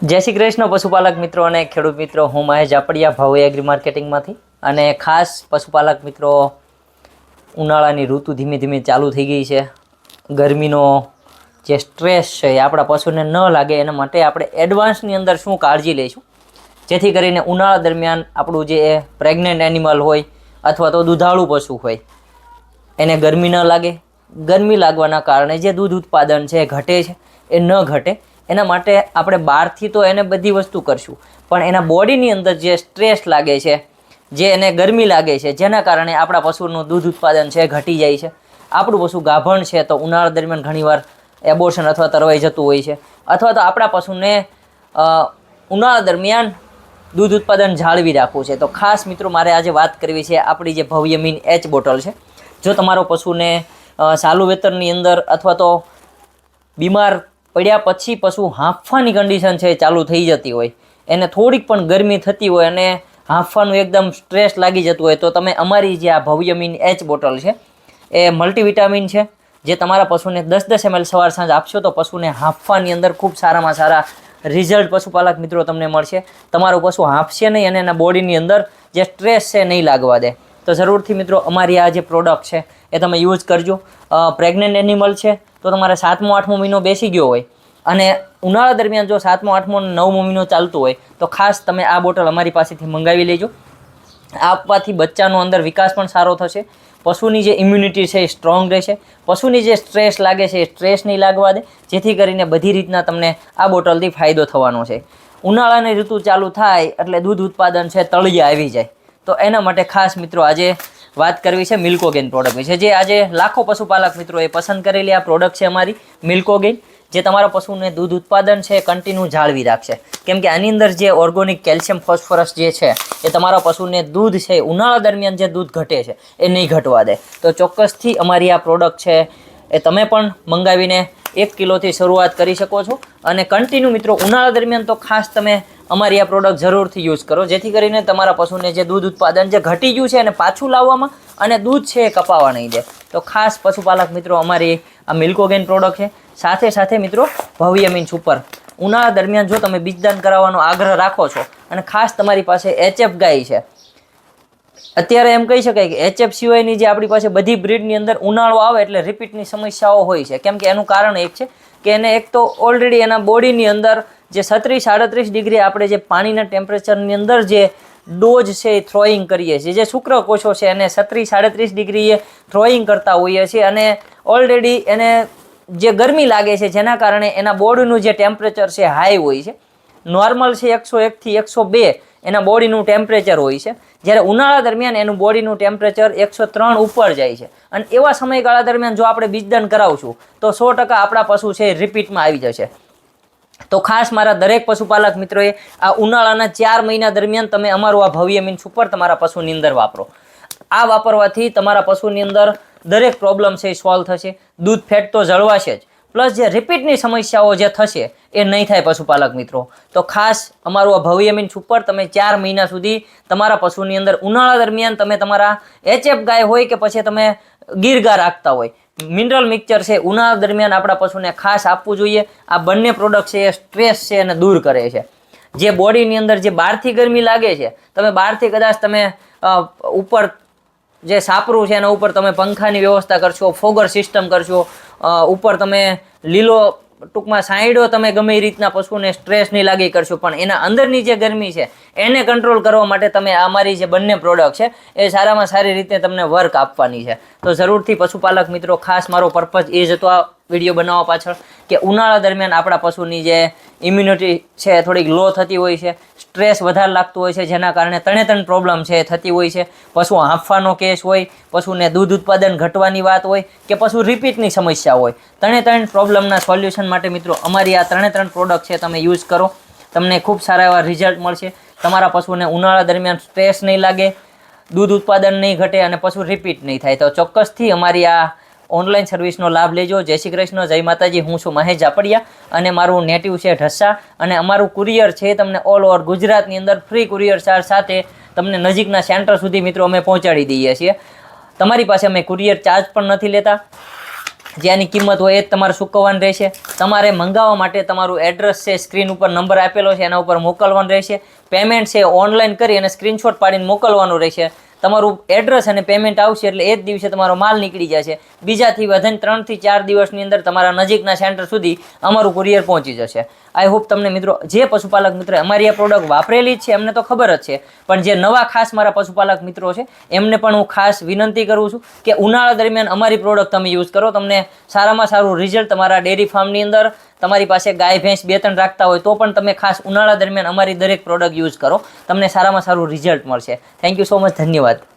જય શ્રી કૃષ્ણ, પશુપાલક મિત્રો અને ખેડૂત મિત્રો. હું મહેશ જાપડિયા ભાવે એગ્રી માર્કેટિંગમાંથી અને ખાસ પશુપાલક મિત્રો, ઉનાળાની ઋતુ ધીમે ધીમે ચાલુ થઈ ગઈ છે. ગરમીનો જે સ્ટ્રેસ છે એ આપણા પશુને ન લાગે, એના માટે આપણે એડવાન્સની અંદર શું કાળજી લઈશું? જેથી કરીને ઉનાળા દરમિયાન આપણું જે પ્રેગ્નેન્ટ એનિમલ હોય અથવા તો દુધાળુ પશુ હોય, એને ગરમી ન લાગે. ગરમી લાગવાના કારણે જે દૂધ ઉત્પાદન છે ઘટે છે. એ ન ઘટે. એના માટે આપણે બહારથી તો એને બધી વસ્તુ કરશું. પણ એના બોડીની અંદર જે સ્ટ્રેસ લાગે છે જે એને ગરમી લાગે છે જેના કારણે આપણા પશુનું દૂધ ઉત્પાદન છે ઘટી જાય છે. આપણું પશુ ગાભણ છે તો ઉનાળા દરમિયાન ઘણીવાર એબોર્શન અથવા તરવાઈ જતું હોય છે. અથવા તો આપણા પશુને ઉનાળા દરમિયાન દૂધ ઉત્પાદન જાળવી રાખવું છે. તો ખાસ મિત્રો મારે આજે વાત કરવી છે આપણી જે ભવ્યમીન એચ બોટલ છે. જો તમારો પશુને અ, સાલું વેતરની અંદર અથવા તો બીમાર પડ્યા પછી પશુ હાંફવાની કન્ડિશન છે ચાલુ થઈ જતી હોય. એને થોડીક પણ ગરમી થતી હોય અને હાંફવાનું એકદમ સ્ટ્રેસ લાગી જતું હોય, તો તમે અમારી જે આ ભવ્ય મીન એચ બોટલ છે, એ મલ્ટીવિટામિન છે, જે તમારા પશુને દસ દસ એમએલ સવાર સાંજ આપશો તો પશુને હાંફવાની અંદર ખૂબ સારામાં સારા રિઝલ્ટ પશુપાલક મિત્રો તમને મળશે. તમારું પશુ હાંફશે નહીં અને એના બોડીની અંદર જે સ્ટ્રેસ છે નહીં લાગવા દે. તો જરૂરથી મિત્રો, અમારી આ જે પ્રોડક્ટ છે, એ તમે યુઝ કરજો. પ્રેગ્નન્ટ એનિમલ છે, તો તમારે સાતમો, આઠમો મહિનો બેસી ગયો હોય અને ઉનાળા દરમિયાન જો સાતમો, આઠમો નવમો મહિનો ચાલતો હોય, તો ખાસ તમે આ બોટલ અમારી પાસેથી મંગાવી લેજો. આપવાથી બચ્ચાનો અંદર વિકાસ પણ સારો થશે. પશુની જે ઇમ્યુનિટી છે એ સ્ટ્રોંગ રહેશે. પશુની જે સ્ટ્રેસ લાગે છે એ સ્ટ્રેસ નહીં લાગવા દે, જેથી કરીને બધી રીતના તમને આ બોટલથી ફાયદો થવાનો છે. ઉનાળાની ઋતુ ચાલુ થાય એટલે દૂધ ઉત્પાદન છે, તળિયા આવી જાય. તો એના માટે ખાસ મિત્રો આજે વાત કરવી છે મિલ્કોગેન પ્રોડક્ટ વિશે. જે આજે લાખો પશુપાલક મિત્રોએ પસંદ કરેલી આ પ્રોડક્ટ છે અમારી મિલ્કોગેન જે તમારા પશુને દૂધ ઉત્પાદન છે કન્ટિન્યુ જાળવી રાખશે. કેમ કે આની અંદર જે ઓર્ગોનિક કેલ્શિયમ ફોસ્ફરસ જે છે, એ તમારા પશુને દૂધ છે, ઉનાળા દરમિયાન જે દૂધ ઘટે છે, એ નહીં ઘટવા દે. તો ચોક્કસથી અમારી આ પ્રોડક્ટ છે એ તમે પણ મંગાવીને એક કિલોથી શરૂઆત કરી શકો છો. અને કન્ટિન્યુ મિત્રો, ઉનાળા દરમિયાન તો ખાસ તમે અમારી આ પ્રોડક્ટ જરૂરથી યુઝ કરો. જેથી કરીને તમારા પશુને જે દૂધ ઉત્પાદન જે ઘટી ગયું છે એને પાછું લાવવામાં અને દૂધ છે એ કપાવા નહીં દે. તો ખાસ પશુપાલક મિત્રો, અમારી આ મિલ્કોગેન પ્રોડક્ટ છે. સાથે સાથે મિત્રો ભવ્યમીન સુપર ઉનાળા દરમિયાન જો તમે બીજદાન કરાવવાનો આગ્રહ રાખો છો અને ખાસ તમારી પાસે એચએફ ગાય છે અત્યારે એમ કહી શકાય કે એચએફ સિવાયની જે આપણી પાસે બધી બ્રીડની અંદર ઉનાળો આવે એટલે રિપીટની સમસ્યાઓ હોય છે. કેમ કે એનું કારણ એક છે કે એને એક તો ઓલરેડી એના બોડીની અંદર જે છત્રીસ સાડત્રીસ ડિગ્રી આપણે જે પાણીના ટેમ્પરેચરની અંદર જે ડોઝ છે એ થ્રોઈંગ કરીએ છીએ. જે શુક્રકોષો છે એને છત્રીસ સાડત્રીસ ડિગ્રીએ થ્રોઈંગ કરતા હોઈએ છીએ અને ઓલરેડી એને જે ગરમી લાગે છે જેના કારણે એના બોડીનું જે ટેમ્પરેચર છે હાઈ હોય છે. નોર્મલ છે એકસો એકથી એકસો બે, એના બોડીનું ટેમ્પરેચર હોય છે. જ્યારે ઉનાળા દરમિયાન એનું બોડીનું ટેમ્પરેચર એકસો ત્રણ ઉપર જાય છે. અને એવા સમયગાળા દરમિયાન જો આપણે બીજદાન કરાવશું, તો સો ટકા આપણા પશુ છે રિપીટમાં આવી જશે. તો ખાસ મારા દરેક પશુપાલક મિત્રોએ આ ઉનાળાના ચાર મહિના દરમિયાન તમે અમારું આ ભવ્ય મીન સુપર તમારા પશુની અંદર વાપરો. આ વાપરવાથી તમારા પશુની અંદર દરેક પ્રોબ્લેમ છે સોલ્વ થશે. દૂધ ફેટ તો જળવાશે જ. પ્લસ જે રિપીટની સમસ્યાઓ જે થશે એ નહીં થાય પશુપાલક મિત્રો. તો ખાસ અમારું આ ભવ્ય મીન સુપર તમે ચાર મહિના સુધી તમારા પશુની અંદર ઉનાળા દરમિયાન તમે તમારા એચએફ ગાય હોય કે પછી તમે ગીર ગા રાખતા હોય. મિનરલ મિક્સચર છે, ઉનાળા દરમિયાન આપણા પશુને ખાસ આપવું જોઈએ. આ બંને પ્રોડક્ટ છે એ સ્ટ્રેસ છે એને દૂર કરે છે. જે બોડીની અંદર જે બહારથી ગરમી લાગે છે, તમે બહારથી કદાચ તમે ઉપર જે સાપરું છે એના ઉપર તમે પંખાની વ્યવસ્થા કરશો, ફોગર સિસ્ટમ કરશો ઉપર તમે લીલો ટૂંકમાં સાઈડો તમે ગમે એ રીતના પશુને સ્ટ્રેસ નહીં લાગી કરશો, પણ એના અંદરની જે ગરમી છે, એને કંટ્રોલ કરવા માટે તમે અમારી જે બંને પ્રોડક્ટ છે, એ સારામાં સારી રીતે તમને વર્ક આપવાની છે. તો જરૂરથી પશુપાલક મિત્રો, ખાસ મારો પર્પઝ એ જ હતો આ વીડિયો બનાવવા પાછળ, કે ઉનાળા દરમિયાન આપણા પશુની જે ઇમ્યુનિટી છે થોડીક લો થતી હોય છે. સ્ટ્રેસ વધારે લાગતું હોય છે, જેના કારણે ત્રણે ત્રણ પ્રોબ્લેમ છે, થતી હોય છે. પશુ હાંફવાનો કેસ હોય, પશુને દૂધ ઉત્પાદન ઘટવાની વાત હોય, કે પશુ રિપીટની સમસ્યા હોય. ત્રણે ત્રણ પ્રોબ્લેમના સોલ્યુશન માટે મિત્રો, અમારી આ ત્રણે ત્રણ પ્રોડક્ટ છે, તમે યુઝ કરો. તમને ખૂબ સારા એવા રિઝલ્ટ મળશે. તમારા પશુને ઉનાળા દરમિયાન સ્ટ્રેસ નહીં લાગે, દૂધ ઉત્પાદન નહીં ઘટે અને પશુ રિપીટ નહીં થાય. તો ચોક્કસથી અમારી આ ઓનલાઈન સર્વિસનો લાભ લેજો. જય શ્રી કૃષ્ણ, જય માતાજી, હું છું મહેશ જાપડિયા અને મારું નેટિવ છે ઢસા અને અમારું કુરિયર છે તમને ઓલ ઓવર ગુજરાતની અંદર ફ્રી કુરિયર ચાર્જ સાથે તમને નજીકના સેન્ટર સુધી મિત્રો અમે પહોંચાડી દઈએ છીએ. તમારી પાસે અમે કુરિયર ચાર્જ પણ નથી લેતા. જે આની કિંમત હોય એ જ તમારે ચૂકવવાની રહેશે. તમારે મંગાવવા માટે તમારું એડ્રેસ છે, સ્ક્રીન ઉપર નંબર આપેલો છે, એના ઉપર મોકલવાનું રહેશે. પેમેન્ટ છે ઓનલાઈન કરી અને સ્ક્રીનશોટ પાડીને મોકલવાનું રહેશે. તમારું એડ્રેસ અને પેમેન્ટ આવશે એટલે એ જ દિવસે તમારો માલ નીકળી જશે. બીજાથી વધીને ત્રણથી ચાર દિવસની અંદર તમારા નજીકના સેન્ટર સુધી અમારું કુરિયર પહોંચી જશે. આઈ હોપ તમને મિત્રો, જે પશુપાલક મિત્ર અમારી આ પ્રોડક્ટ વાપરેલી જ છે, એમને તો ખબર જ છે. પણ જે નવા ખાસ મારા પશુપાલક મિત્રો છે, એમને પણ હું ખાસ વિનંતી કરું છું કે ઉનાળા દરમિયાન અમારી પ્રોડક્ટ તમે યુઝ કરો. તમને સારામાં સારું રિઝલ્ટ તમારા ડેરી ફાર્મની અંદર તમારી પાસે ગાય, ભેંસ બે ત્રણ રાખતા હોય તો પણ તમે ખાસ ઉનાળા દરમિયાન અમારી દરેક પ્રોડક્ટ યુઝ કરો. તમને સારામાં સારું રિઝલ્ટ મળશે. થેન્ક યુ સો મચ ધન્યવાદ.